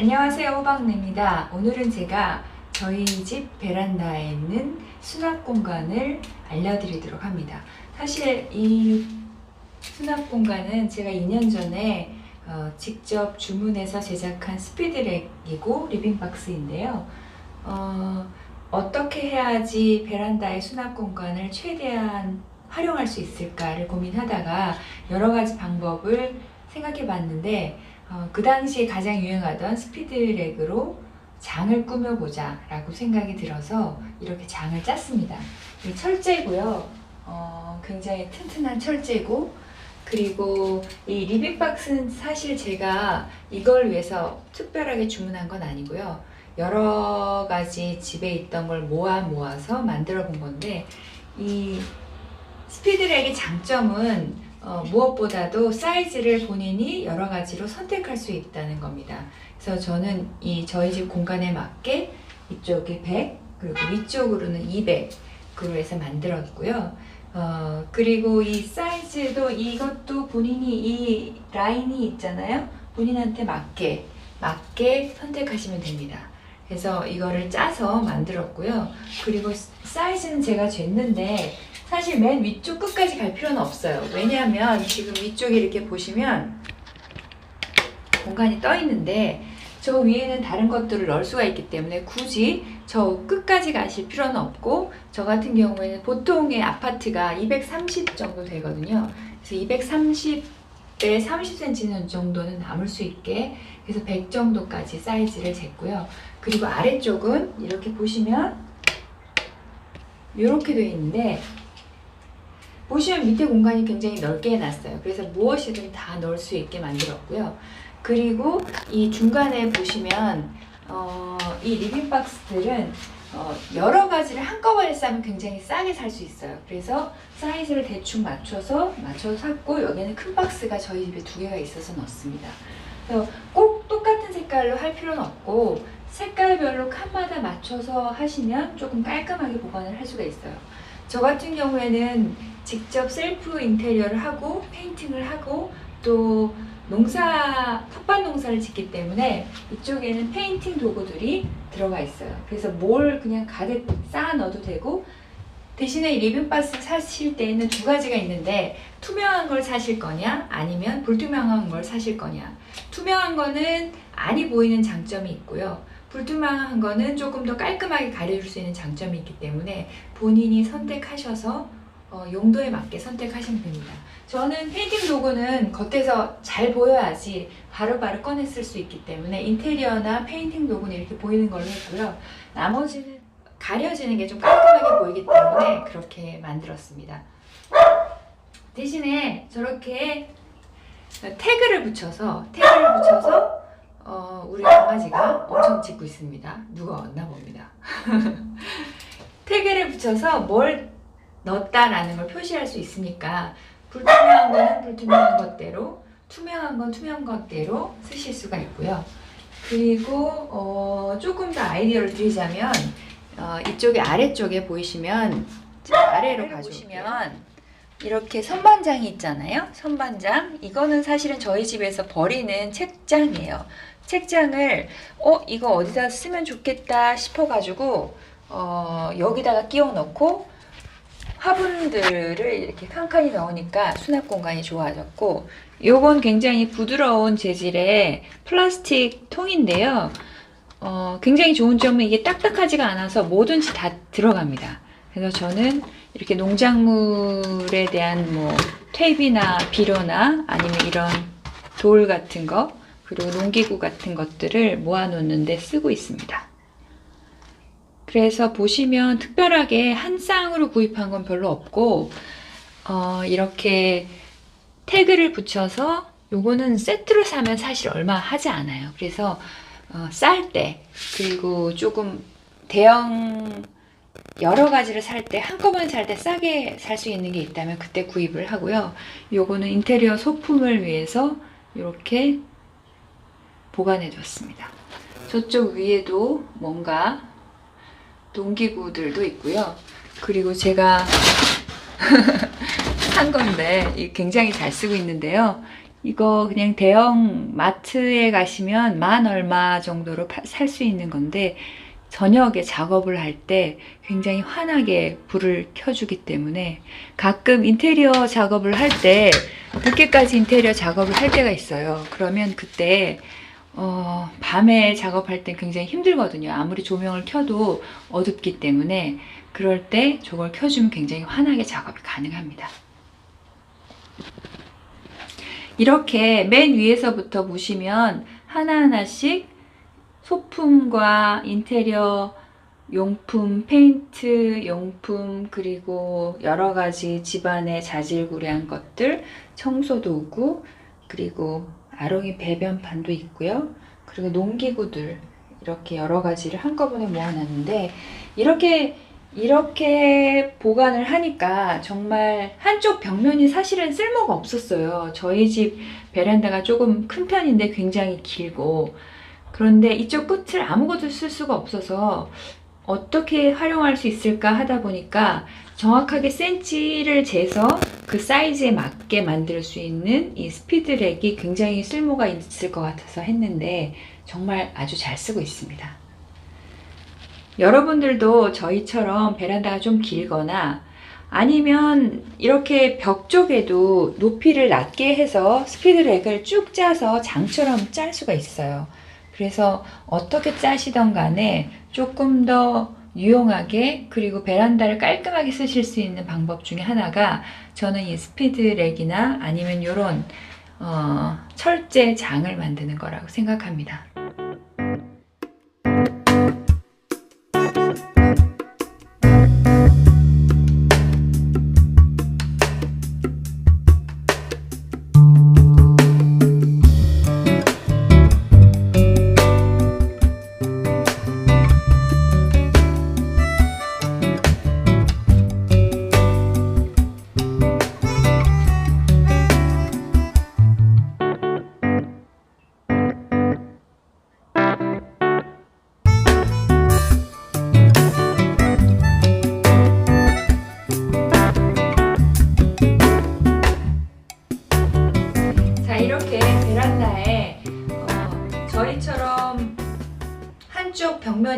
안녕하세요 호박내입니다. 오늘은 제가 저희 집 베란다에 있는 수납 공간을 알려드리도록 합니다. 사실 이 수납 공간은 제가 2년 전에 어, 직접 주문해서 제작한 스피드랙이고 리빙박스인데요. 어, 어떻게 해야지 베란다의 수납 공간을 최대한 활용할 수 있을까를 고민하다가 여러 가지 방법을 생각해 봤는데 어, 그 당시에 가장 유행하던 스피드랙으로 장을 꾸며보자 라고 생각이 들어서 이렇게 장을 짰습니다. 이 철제고요. 어, 굉장히 튼튼한 철제고 그리고 이 리빙박스는 사실 제가 이걸 위해서 특별하게 주문한 건 아니고요. 여러 가지 집에 있던 걸 모아 모아서 만들어 본 건데 이 스피드랙의 장점은 어, 무엇보다도 사이즈를 본인이 여러 가지로 선택할 수 있다는 겁니다. 그래서 저는 이 저희 집 공간에 맞게 이쪽에 100 그리고 위쪽으로는 200으로 해서 만들었고요. 어, 그리고 이 사이즈도 이것도 본인이 이 라인이 있잖아요. 본인한테 맞게 맞게 선택하시면 됩니다. 그래서 이거를 짜서 만들었고요. 그리고 사이즈는 제가 쟀는데 사실 맨 위쪽 끝까지 갈 필요는 없어요. 왜냐하면 지금 위쪽에 이렇게 보시면 공간이 떠 있는데 저 위에는 다른 것들을 넣을 수가 있기 때문에 굳이 저 끝까지 가실 필요는 없고 저 같은 경우에는 보통의 아파트가 230 정도 되거든요. 그래서 230에 30cm 정도는 남을 수 있게 그래서 100 정도까지 사이즈를 쟀고요. 그리고 아래쪽은 이렇게 보시면 이렇게 되어 있는데 보시면 밑에 공간이 굉장히 넓게 해놨어요. 그래서 무엇이든 다 넣을 수 있게 만들었고요. 그리고 이 중간에 보시면 어, 이 리빙박스들은 어, 여러 가지를 한꺼번에 싸면 굉장히 싸게 살 수 있어요. 그래서 사이즈를 대충 맞춰서 맞춰서 샀고 여기는 큰 박스가 저희 집에 두 개가 있어서 넣습니다. 그래서 꼭 똑같은 색깔로 할 필요는 없고 색깔별로 칸마다 맞춰서 하시면 조금 깔끔하게 보관을 할 수가 있어요. 저 같은 경우에는 직접 셀프 인테리어를 하고 페인팅을 하고 또 농사 텃밭 농사를 짓기 때문에 이쪽에는 페인팅 도구들이 들어가 있어요. 그래서 뭘 그냥 가득 쌓아 넣어도 되고 대신에 이 리빙박스 사실 때에는 두 가지가 있는데 투명한 걸 사실 거냐 아니면 불투명한 걸 사실 거냐 투명한 거는 안이 보이는 장점이 있고요. 불투명한 거는 조금 더 깔끔하게 가려줄 수 있는 장점이 있기 때문에 본인이 선택하셔서 어, 용도에 맞게 선택하시면 됩니다. 저는 페인팅 도구는 겉에서 잘 보여야지 바로바로 꺼내 쓸 수 있기 때문에 인테리어나 페인팅 도구는 이렇게 보이는 걸로 했고요. 나머지는 가려지는 게 좀 깔끔하게 보이기 때문에 그렇게 만들었습니다. 대신에 저렇게 태그를 붙여서 태그를 붙여서 어, 우리 강아지가 엄청 짖고 있습니다. 누가 왔나 봅니다. 태그를 붙여서 뭘 넣었다라는 걸 표시할 수 있으니까 불투명한 거는 불투명한 것대로 투명한 건 투명한 것대로 쓰실 수가 있고요. 그리고 어, 조금 더 아이디어를 드리자면 어, 이쪽에 아래쪽에 보이시면 자, 아래로 가보시면 이렇게 선반장이 있잖아요. 선반장. 이거는 사실은 저희 집에서 버리는 책장이에요. 책장을 어 이거 어디다 쓰면 좋겠다 싶어가지고 어, 여기다가 끼워 넣고 화분들을 이렇게 칸칸이 넣으니까 수납 공간이 좋아졌고 요건 굉장히 부드러운 재질의 플라스틱 통인데요. 어, 굉장히 좋은 점은 이게 딱딱하지가 않아서 뭐든지 다 들어갑니다. 그래서 저는 이렇게 농작물에 대한 뭐 퇴비나 비료나 아니면 이런 돌 같은 거 그리고 농기구 같은 것들을 모아놓는데 쓰고 있습니다. 그래서 보시면 특별하게 한 쌍으로 구입한 건 별로 없고 어, 이렇게 태그를 붙여서 요거는 세트로 사면 사실 얼마 하지 않아요. 그래서 어, 쌀 때 그리고 조금 대형 여러 가지를 살 때 한꺼번에 살 때 싸게 살 수 있는 게 있다면 그때 구입을 하고요. 요거는 인테리어 소품을 위해서 이렇게 보관해 뒀습니다. 저쪽 위에도 뭔가 농기구들도 있고요. 그리고 제가 산 건데 이 굉장히 잘 쓰고 있는데요. 이거 그냥 대형 마트에 가시면 만 얼마 정도로 살 수 있는 건데 저녁에 작업을 할 때 굉장히 환하게 불을 켜주기 때문에 가끔 인테리어 작업을 할 때 늦게까지 인테리어 작업을 할 때가 있어요. 그러면 그때 어, 밤에 작업할 때 굉장히 힘들거든요. 아무리 조명을 켜도 어둡기 때문에 그럴 때 저걸 켜주면 굉장히 환하게 작업이 가능합니다. 이렇게 맨 위에서부터 보시면 하나하나씩 소품과 인테리어 용품, 페인트 용품, 그리고 여러 가지 집안의 자질구레한 것들, 청소 도구, 그리고 아롱이 배변판도 있고요. 그리고 농기구들, 이렇게 여러 가지를 한꺼번에 모아놨는데, 이렇게, 이렇게 보관을 하니까 정말 한쪽 벽면이 사실은 쓸모가 없었어요. 저희 집 베란다가 조금 큰 편인데 굉장히 길고, 그런데 이쪽 끝을 아무것도 쓸 수가 없어서 어떻게 활용할 수 있을까 하다 보니까 정확하게 센치를 재서 그 사이즈에 맞게 만들 수 있는 이 스피드렉이 굉장히 쓸모가 있을 것 같아서 했는데 정말 아주 잘 쓰고 있습니다. 여러분들도 저희처럼 베란다가 좀 길거나 아니면 이렇게 벽 쪽에도 높이를 낮게 해서 스피드렉을 쭉 짜서 장처럼 짤 수가 있어요. 그래서 어떻게 짜시던 간에 조금 더 유용하게 그리고 베란다를 깔끔하게 쓰실 수 있는 방법 중에 하나가 저는 이 스피드렉이나 아니면 이런 어, 철제 장을 만드는 거라고 생각합니다.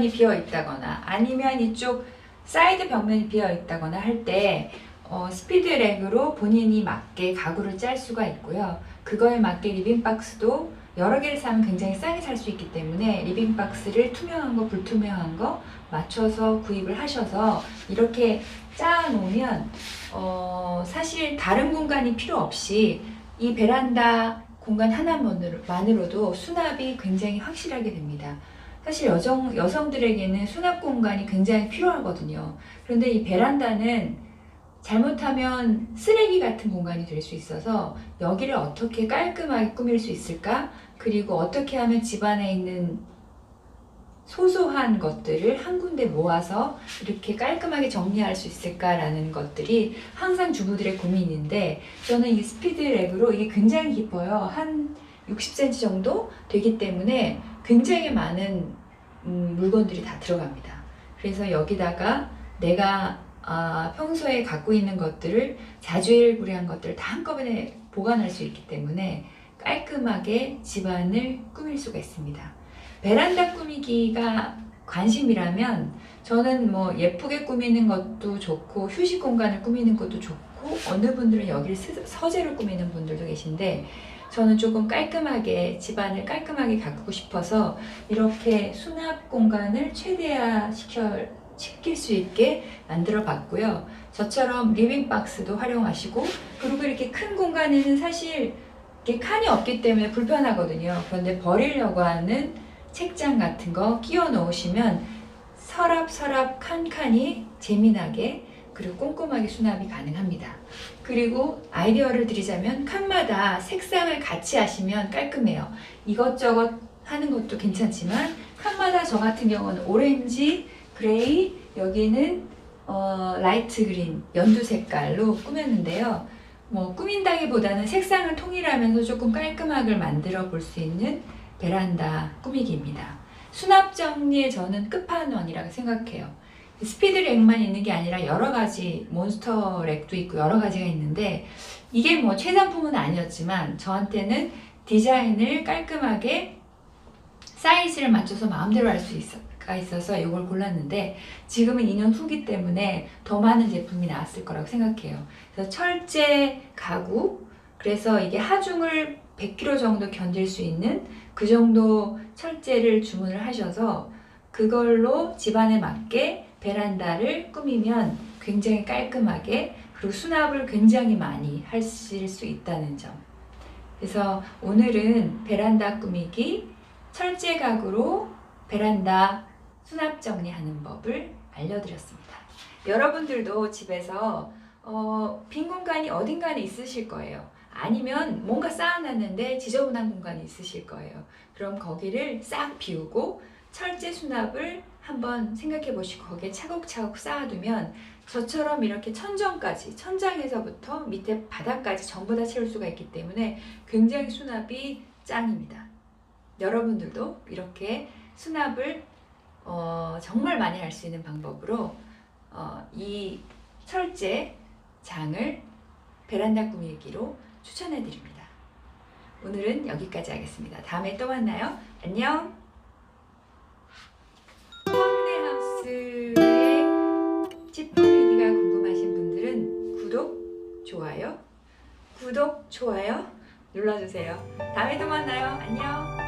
벽면이 비어 있다거나 아니면 이쪽 사이드 벽면이 비어 있다거나 할때 어, 스피드렉으로 본인이 맞게 가구를 짤 수가 있고요. 그거에 맞게 리빙박스도 여러 개를 사면 굉장히 싸게 살 수 있기 때문에 리빙박스를 투명한 거, 불투명한 거 맞춰서 구입을 하셔서 이렇게 짜 놓으면 어, 사실 다른 공간이 필요 없이 이 베란다 공간 하나만으로도 수납이 굉장히 확실하게 됩니다. 사실 여성, 여성들에게는 수납 공간이 굉장히 필요하거든요. 그런데 이 베란다는 잘못하면 쓰레기 같은 공간이 될 수 있어서 여기를 어떻게 깔끔하게 꾸밀 수 있을까? 그리고 어떻게 하면 집안에 있는 소소한 것들을 한 군데 모아서 이렇게 깔끔하게 정리할 수 있을까라는 것들이 항상 주부들의 고민인데 저는 이 스피드렉으로 이게 굉장히 깊어요. 한 60cm 정도 되기 때문에 굉장히 많은 음, 물건들이 다 들어갑니다. 그래서 여기다가 내가 아, 평소에 갖고 있는 것들을 자주일구레한 것들을 다 한꺼번에 보관할 수 있기 때문에 깔끔하게 집안을 꾸밀 수가 있습니다. 베란다 꾸미기가 관심이라면 저는 뭐 예쁘게 꾸미는 것도 좋고 휴식 공간을 꾸미는 것도 좋고 어느 분들은 여기를 스- 서재로 꾸미는 분들도 계신데 저는 조금 깔끔하게 집안을 깔끔하게 가꾸고 싶어서 이렇게 수납 공간을 최대화 시켜 시킬 수 있게 만들어 봤고요. 저처럼 리빙 박스도 활용하시고 그리고 이렇게 큰 공간에는 사실 이렇게 칸이 없기 때문에 불편하거든요. 그런데 버리려고 하는 책장 같은 거 끼워 넣으시면 서랍 서랍 칸칸이 재미나게 그리고 꼼꼼하게 수납이 가능합니다. 그리고 아이디어를 드리자면 칸마다 색상을 같이 하시면 깔끔해요. 이것저것 하는 것도 괜찮지만 칸마다 저 같은 경우는 오렌지, 그레이, 여기는 어, 라이트 그린, 연두 색깔로 꾸몄는데요. 뭐 꾸민다기보다는 색상을 통일하면서 조금 깔끔하게 만들어 볼 수 있는 베란다 꾸미기입니다. 수납 정리의 저는 끝판왕이라고 생각해요. 스피드렉만 있는 게 아니라 여러 가지 몬스터렉도 있고 여러 가지가 있는데 이게 뭐 최상품은 아니었지만 저한테는 디자인을 깔끔하게 사이즈를 맞춰서 마음대로 할 수 있어가 있어서 이걸 골랐는데 지금은 2년 후기 때문에 더 많은 제품이 나왔을 거라고 생각해요. 그래서 철제 가구 그래서 이게 하중을 100kg 정도 견딜 수 있는 그 정도 철제를 주문을 하셔서 그걸로 집안에 맞게 베란다를 꾸미면 굉장히 깔끔하게 그리고 수납을 굉장히 많이 하실 수 있다는 점. 그래서 오늘은 베란다 꾸미기 철제 가구로 베란다 수납 정리하는 법을 알려드렸습니다. 여러분들도 집에서 어, 빈 공간이 어딘가에 있으실 거예요. 아니면 뭔가 쌓아놨는데 지저분한 공간이 있으실 거예요. 그럼 거기를 싹 비우고 철제 수납을 한번 생각해 보시고 거기에 차곡차곡 쌓아두면 저처럼 이렇게 천정까지 천장에서부터 밑에 바닥까지 전부 다 채울 수가 있기 때문에 굉장히 수납이 짱입니다. 여러분들도 이렇게 수납을 어, 정말 많이 할 수 있는 방법으로 어, 이 철제 장을 베란다 꾸미기로 추천해 드립니다. 오늘은 여기까지 하겠습니다. 다음에 또 만나요. 안녕. 좋아요, 눌러주세요. 다음에 또 만나요. 안녕.